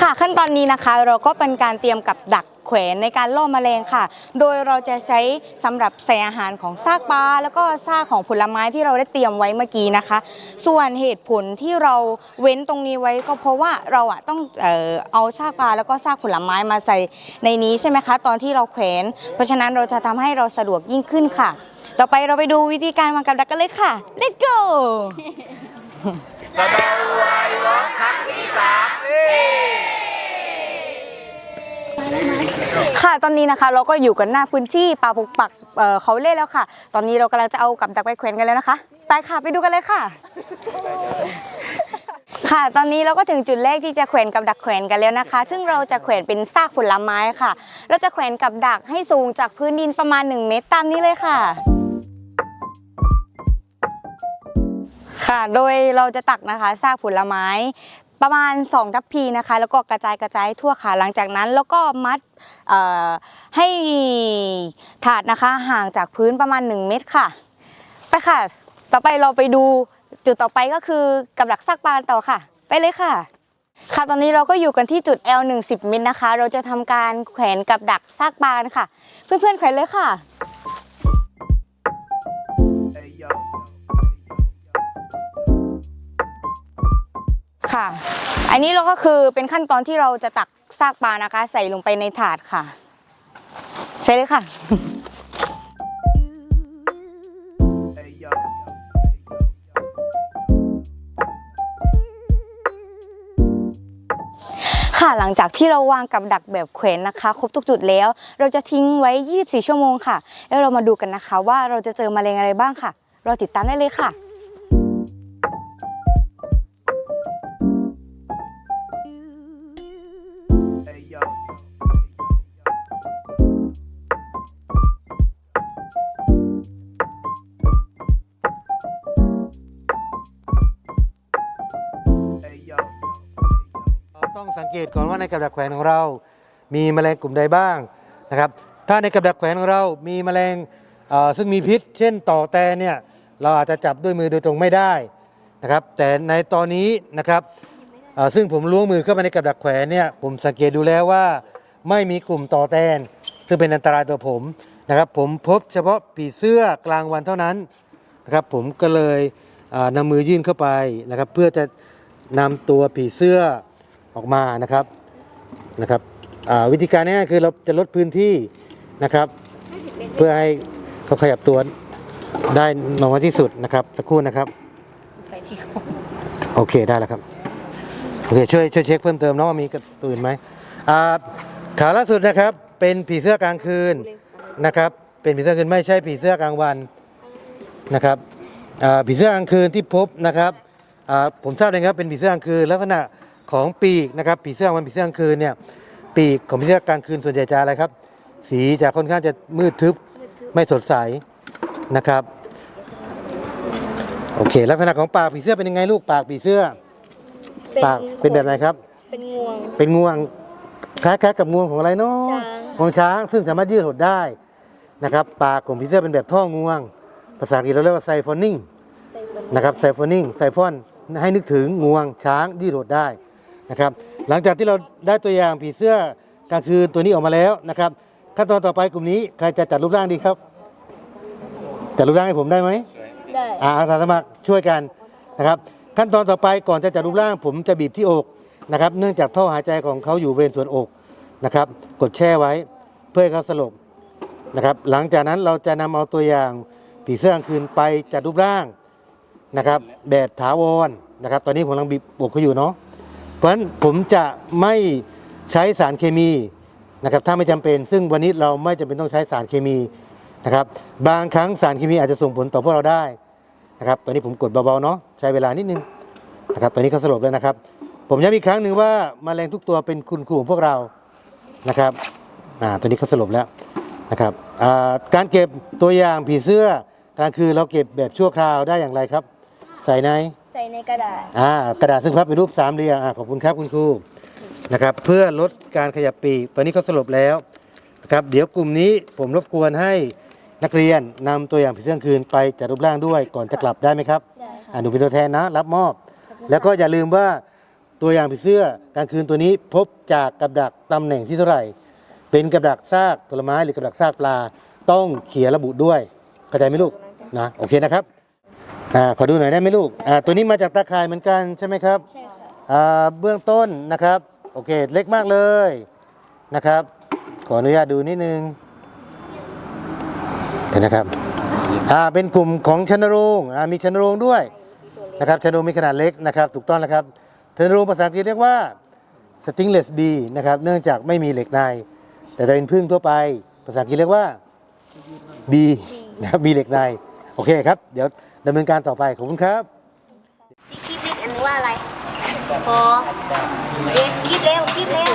ค่ะขั้นตอนนี้นะคะเราก็เป็นการเตรียมกับดัก แขวนในการล่อแมลงค่ะ โดยเราจะใช้สำหรับใส่อาหารของซากปลาแล้วก็ซากของผลไม้ที่เราได้เตรียมไว้เมื่อกี้นะคะ ส่วนเหตุผลที่เราเว้นตรงนี้ไว้ก็เพราะว่าเราอะต้องเออเอาซากปลาแล้วก็ซากผลไม้มาใส่ในนี้ใช่ไหมคะ ตอนที่เราแขวนเพราะฉะนั้นเราจะทำให้เราสะดวกยิ่งขึ้นค่ะ ต่อไปเราไปดูวิธีการวางกับดักกันเลยค่ะ let's go ค่ะตอนนี้นะคะเราก็อยู่กันหน้าพื้นที่ป่าปกปักเอ่อเขาเล่แล้วค่ะ ตอนนี้เรากำลังจะเอากับดักไปแขวนกันแล้วนะคะไปค่ะไปดูกันเลยค่ะ ค่ะตอนนี้เราก็ถึงจุดแรกที่จะแขวนกับดักแขวนกันแล้วนะคะ ซึ่งเราจะแขวนเป็นซากผลไม้ค่ะ เราจะแขวนกับดักให้สูงจากพื้นดินประมาณ 1 เมตรตามนี้เลยค่ะ ค่ะ โดยเราจะตักนะคะซากผลไม้ ประมาณ 2 ทัพพีนะคะ แล้วก็กระจายกระจายทั่วค่ะ หลังจากนั้นแล้วก็มัดให้ถาดนะคะห่างจากพื้นประมาณ 1 เมตรค่ะ ไปค่ะ ต่อไปเราไปดูจุดต่อไปก็คือกับดักซากปลาต่อค่ะ ไปเลยค่ะ ค่ะตอนนี้เราก็อยู่กันที่จุด L 1 0เมตรนะคะ เราจะทำการแขวนกับดักซากปลาค่ะ เพื่อนๆแขวนเลยค่ะ ค่ะ อันนี้เราก็คือเป็นขั้นตอนที่เราจะตักซากปลานะคะ ใส่ลงไปในถาดค่ะ ใส่เลยค่ะ ค่ะหลังจากที่เราวางกับดักแบบแขวนนะคะ ครบทุกจุดแล้ว เราจะทิ้งไว้ 24 ชั่วโมงค่ะ แล้วเรามาดูกันนะคะ ว่าเราจะเจอแมลงอะไรบ้างค่ะ เราติดตามได้เลยค่ะ ต้องสังเกตก่อนว่าในกับดักแขวนของเรา มีแมลงกลุ่มใดบ้างนะครับ ถ้าในกับดักแขวนของเรา มีแมลงซึ่งมีพิษ เช่นต่อแตเนี่ยเราอาจจะจับด้วยมือโดยตรงไม่ได้นะครับ แต่ในตอนนี้นะครับซึ่งผมล้วงมือเข้าไปในกับดักแขวนเนี่ยผมสังเกตดูแล้วว่าไม่มีกลุ่มต่อแตน ซึ่งเป็นอันตรายต่อผมนะครับ ผมพบเฉพาะผีเสื้อกลางวันเท่านั้นนะครับผมก็เลยนำมือยื่นเข้าไปนะครับ เพื่อจะนำตัวผีเสื้อ ออกมานะครับนะครับอ่าวิธีการง่ายๆคือเราจะลดพื้นที่นะครับ เพื่อให้เขาขยับตัวได้น้อยที่สุดนะครับสักครู่นะครับโอเคได้แล้วครับโอเคช่วยช่วยเช็คเพิ่มเติมนะว่ามีกระตัวอื่นไหมอ่าข่าวล่าสุดนะครับเป็นผีเสื้อกลางคืนนะครับ เป็นผีเสื้อกลางคืนไม่ใช่ผีเสื้อกลางวันนะครับอ่าผีเสื้อกลางคืนที่พบนะครับอ่าผมทราบเลยครับเป็นผีเสื้อกลางคืนลักษณะ ของปีกนะครับผีเสื้อกลางวันผีเสื้อกลางคืนเนี่ยปีกของผีเสื้อกลางคืนส่วนใหญ่จะอะไรครับ สีจะค่อนข้างจะมืดทึบไม่สดใสนะครับโอเค ลักษณะของปากผีเสื้อเป็นยังไงลูกปากผีเสื้อ ปากเป็นแบบไหนครับ เป็นงวง เป็นงวงคล้ายๆกับงวงของอะไรเนาะช้างงวงช้างซึ่งสามารถยืดหดได้นะครับปากของผีเสื้อเป็นแบบท่องวง ภาษาอังกฤษเราเรียกว่าไซฟอนิ่งใส่คนนะครับไซฟอนิ่งไซฟอนให้นึกถึงงวงช้างยืดหดได้ นะครับ หลังจากที่เราได้ตัวอย่างผีเสื้อกลางคืนตัวนี้ออกมาแล้วนะครับ ขั้นตอนต่อไปกลุ่มนี้ใครจะจัดรูปร่างดีครับจัดรูปร่างให้ผมได้ไหมได้อาอาสาสมัครช่วยกันนะครับ ขั้นตอนต่อไปก่อนจะจัดรูปร่าง ผมจะบีบที่อกนะครับ เนื่องจากท่อหายใจของเขาอยู่บริเวณส่วนอกนะครับ กดแช่ไว้เพื่อให้เขาสลบนะครับ หลังจากนั้นเราจะนำเอาตัวอย่างผีเสื้อกลางคืนไปจัดรูปร่างนะครับแบบถาวรนะครับ ตอนนี้ผมกำลังบีบอกเขาอยู่เนาะเพ ราะฉะนั้นผมจะไม่ใช้สารเคมีนะครับถ้าไม่จำเป็น ซึ่งวันนี้เราไม่จำเป็นต้องใช้สารเคมีนะครับบางครั้งสารเคมีอาจจะส่งผลต่อพวกเราได้นะครับตอนนี้ผมกดเบาๆเนาะใช้เวลานิดนึงนะครับตอนนี้เขาสลบแล้วนะครับ ผมย้ำอีกครั้งหนึ่งว่าแมลงทุกตัวเป็นคุณครูของพวกเรานะครับอ่าตอนนี้เขาสลบแล้วนะครับอ่าการเก็บตัวอย่างผีเสื้อกลางคืนเราเก็บแบบชั่วคราวได้อย่างไรครับ ใส่ใน ใส่ในกระดาษ อ่ากระดาษซึ่งพับเป็นรูปสามเหลี่ยมอ่าขอบคุณครับคุณครูนะครับ เพื่อลดการขยับปีกตอนนี้เขาสลบแล้วนะครับเดี๋ยวกลุ่มนี้ผมรบกวนให้นักเรียนนำตัวอย่างผีเสื้อกลางคืนไปจัดรูปร่างด้วยก่อนจะกลับได้ไหมครับได้ค่ะ อ่าหนูเป็นตัวแทนนะ รับมอบ แล้วก็อย่าลืมว่าตตัวอย่างผีเสื้อกลางคืนตัวนี้พบจากกับดักตำแหน่งที่เท่าไหร่ เป็นกับดักซากผลไม้หรือกับดักซากปลา ต้องเขียนระบุด้วยเข้าใจไหมลูกนะโอเคนะครับ อ่าขอดูหน่อยได้ไหมลูกอ่าตัวนี้มาจากตาข่ายเหมือนกันใช่ไหมครับใช่ค่ะอ่าเบื้องต้นนะครับโอเคเล็กมากเลยนะครับ ขออนุญาตดูนิดนึงเดี๋ยวนะครับอ่าเป็นกลุ่มของชนโรงอ่ามีชนโรงด้วยนะครับชนโรงมีขนาดเล็กนะครับ ถูกต้องแล้วครับชนโรงภาษาอังกฤษเรียกว่า stingless bee นะครับเนื่องจากไม่มีเหล็กใน แต่ถ้าเป็นพึ่งทั่วไป ภาษาอังกฤษเรียกว่า bee นะครับมีเหล็กใน โอเคครับ เดี๋ยวดำเนินการต่อไป ขอบคุณครับคิดเล็กอันนี้ว่าอะไรฟอเด็กคิดเร็วคิดเร็ว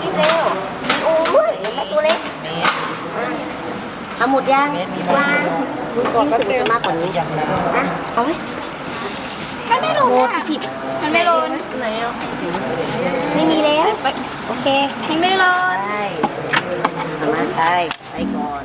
คิดเร็วมีโอ้ยเห็นไหมตัวเล็กเอาหมดยังวางมึงก่อนก็จะมากกว่านี้นะเอาไหมมันไม่ลงหมดสิบมันไม่โดนไหนอะไม่มีแล้ว โอเคมันไม่โดนไปเอามาไปไปก่อน